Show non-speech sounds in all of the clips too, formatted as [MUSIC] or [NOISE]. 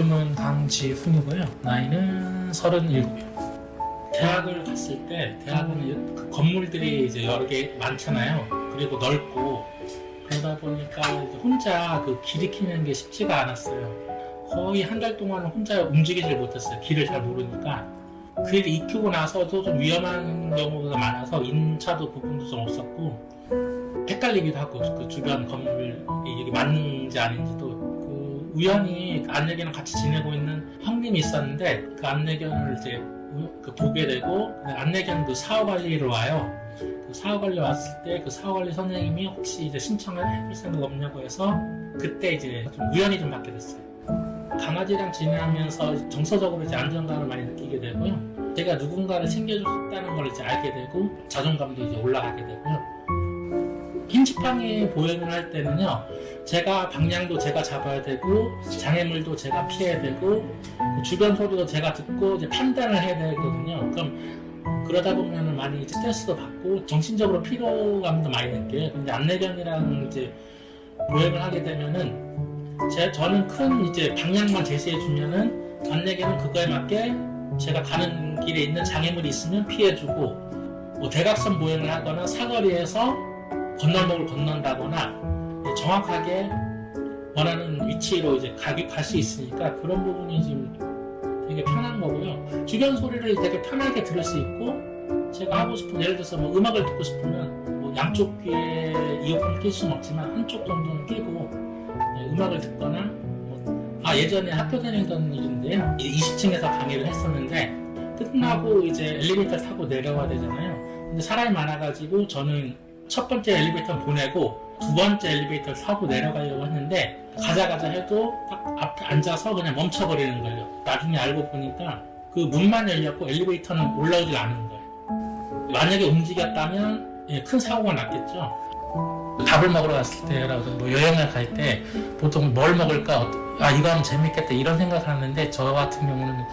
이름은 강지훈이고요. 나이는 37이요. 대학을 갔을 때 대학은 그 건물들이 이제 여러 개 많잖아요. 그리고 넓고 그러다 보니까 혼자 그 길 익히는 게 쉽지가 않았어요. 거의 한 달 동안 혼자 움직이질 못했어요. 길을 잘 모르니까. 길 익히고 나서도 좀 위험한 경우가 많아서 인차도 부분도 좀 없었고 헷갈리기도 하고 그 주변 건물 이게 맞는지 아닌지도 그 우연히 그 안내견을 같이 지내고 있는 형님이 있었는데 그 안내견을 이제 그 보게 되고 그 안내견 그 사후 관리를 와요. 그 사후 관리 왔을 때 그 사후 관리 선생님이 혹시 이제 신청을 해볼 생각 없냐고 해서 그때 이제 좀 우연히 좀 받게 됐어요. 강아지랑 지내면서 정서적으로 이제 안정감을 많이 느끼게 되고요. 제가 누군가를 챙겨줬다는 걸 이제 알게 되고 자존감도 이제 올라가게 되고요. 흰지팡이 보행을 할 때는요, 제가 방향도 제가 잡아야 되고 장애물도 제가 피해야 되고 그 주변 소리도 제가 듣고 이제 판단을 해야 되거든요. 그럼 그러다 보면은 많이 스트레스도 받고 정신적으로 피로감도 많이 느껴요. 근데 안내견이랑 이제 보행을 하게 되면은 제 저는 큰 이제 방향만 제시해 주면은 안내견은 그거에 맞게 제가 가는 길에 있는 장애물이 있으면 피해주고 뭐 대각선 보행을 하거나 사거리에서 건널목을 건넌다거나 정확하게 원하는 위치로 이제 가기 갈수 있으니까 그런 부분이 지금 되게 편한 거고요. 주변 소리를 되게 편하게 들을 수 있고 제가 하고 싶은 예를 들어서 뭐 음악을 듣고 싶으면 뭐 양쪽 귀에 이어폰을 낄 수는 없지만 한쪽 정도는 끼고 네, 음악을 듣거나 뭐, 아 예전에 학교 다니던 일인데요. 20층에서 강의를 했었는데 끝나고 이제 엘리베이터 타고 내려와야 되잖아요. 근데 사람이 많아가지고 저는 첫 번째 엘리베이터 보내고 두 번째 엘리베이터 타고 내려가려고 했는데 가자 가자 해도 딱 앞에 앉아서 그냥 멈춰버리는 거예요. 나중에 알고 보니까 그 문만 열렸고 엘리베이터는 올라오질 않는 거예요. 만약에 움직였다면 예, 큰 사고가 났겠죠. 밥을 먹으러 갔을 때라도 뭐 여행을 갈 때 보통 뭘 먹을까 아 이거 하면 재밌겠다 이런 생각하는데 저 같은 경우는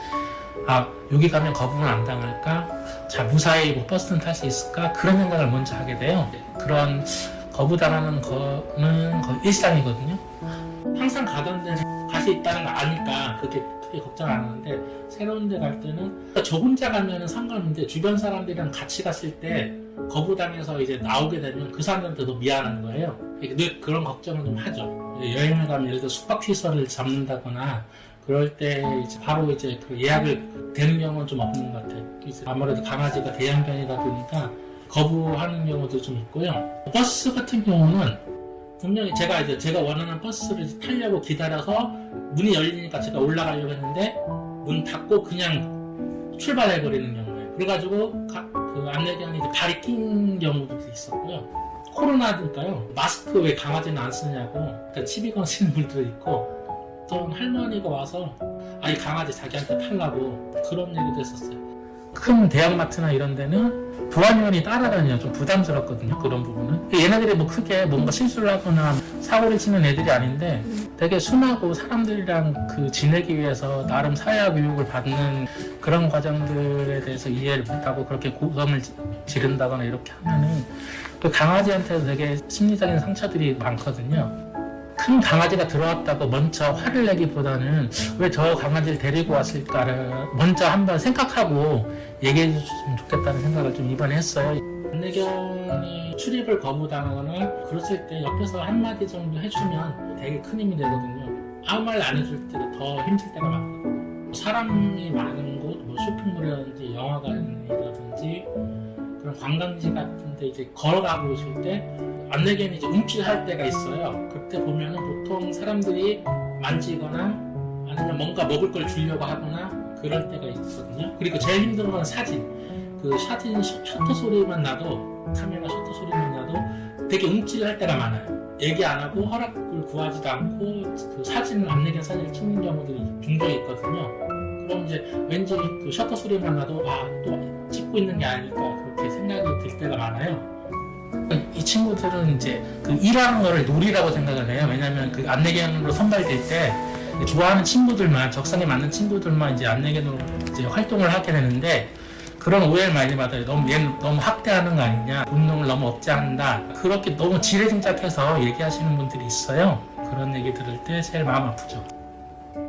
아 여기 가면 거부는 안 당할까 자 무사히 뭐 버스는 탈 수 있을까 그런 생각을 먼저 하게 돼요 그런 거부당하는 거는 거의 일상이거든요 항상 가던 데는 갈수 있다는 걸 아니까 그렇게 크게 걱정 안 하는데 새로운 데 갈 때는 저 혼자 가면은 상관없는데 주변 사람들이랑 같이 갔을 때 거부당해서 이제 나오게 되면 그 사람들한테도 미안한 거예요. 늘 그런 걱정을 좀 하죠. 여행을 가면 예를 들어 숙박 시설을 잡는다거나 그럴 때 이제 바로 이제 그 예약을 되는 경우는 좀 없는 것 같아요. 아무래도 강아지가 대형견이다 보니까 거부하는 경우도 좀 있고요. 버스 같은 경우는 분명히 제가 이제 제가 원하는 버스를 타려고 기다려서 문이 열리니까 제가 올라가려고 했는데 문 닫고 그냥 출발해 버리는 경우예요. 그래가지고 가- 그 안내견이 이제 발이 낀 경우도 있었고요. 코로나니까요. 마스크 왜 강아지는 안 쓰냐고 그러니까 [LAUGHS] 시비 거시는 분들도 있고 어떤 할머니가 와서 아이 강아지 자기한테 팔라고 그런 얘기도 했었어요. 큰 대형마트나 이런 데는 보안요원이 따라다니면 좀 부담스럽거든요. 그런 부분은. 얘네들이 뭐 크게 뭔가 실수를 하거나 사고를 치는 애들이 아닌데 되게 순하고 사람들이랑 그 지내기 위해서 나름 사회화 교육을 받는 그런 과정들에 대해서 이해를 못하고 그렇게 고성을 지- 지른다거나 이렇게 하면은 또 강아지한테도 되게 심리적인 상처들이 많거든요. 큰 강아지가 들어왔다고 먼저 화를 내기보다는 왜 저 강아지를 데리고 왔을까를 먼저 한번 생각하고 얘기해 줬으면 좋겠다는 생각을 좀 이번에 했어요. 안내견이 출입을 거부당하거나 그랬을 때 옆에서 한마디 정도 해주면 되게 큰 힘이 되거든요. 아무 말 안 해줄 때가 더 힘들 때가 많거든요. 사람이 많은 곳, 뭐 쇼핑몰이라든지 영화관이라든지 그런 관광지 같은 데 이제 걸어가고 있을 때 안내견이 이제 움찔할 때가 있어요. 그때 보면은 보통 사람들이 만지거나 아니면 뭔가 먹을 걸 주려고 하거나 그럴 때가 있거든요. 그리고 제일 힘든 건 사진. 그 사진 셔- 셔터 소리만 나도 카메라 셔터 소리만 나도 되게 움찔할 때가 많아요. 얘기 안 하고 허락을 구하지도 않고 그 사진을 안내견 사진을 찍는 경우들이 종종 있거든요. 그럼 이제 왠지 그 셔터 소리만 나도 아 또 찍고 있는 게 아닐까 그렇게 생각이 들 때가 많아요. 이 친구들은 이제 그 일하는 거를 놀이라고 생각을 해요. 왜냐면 그 안내견으로 선발될 때 좋아하는 친구들만 적성에 맞는 친구들만 이제 안내견으로 이제 활동을 하게 되는데 그런 오해를 많이 받아요. 너무 얘는 너무 학대하는 거 아니냐, 운동을 너무 억제한다. 그렇게 너무 지레짐작해서 얘기하시는 분들이 있어요. 그런 얘기 들을 때 제일 마음 아프죠.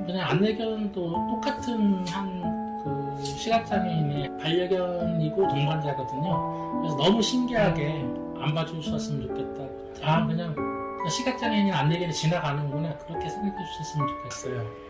그냥 안내견도 똑같은 한 그 시각장애인의 반려견이고 동반자거든요. 그래서 너무 신기하게 안 봐주셨으면 좋겠다. 아 그냥 시각장애인이 안내견이 지나가는구나 그렇게 생각해 주셨으면 좋겠어요.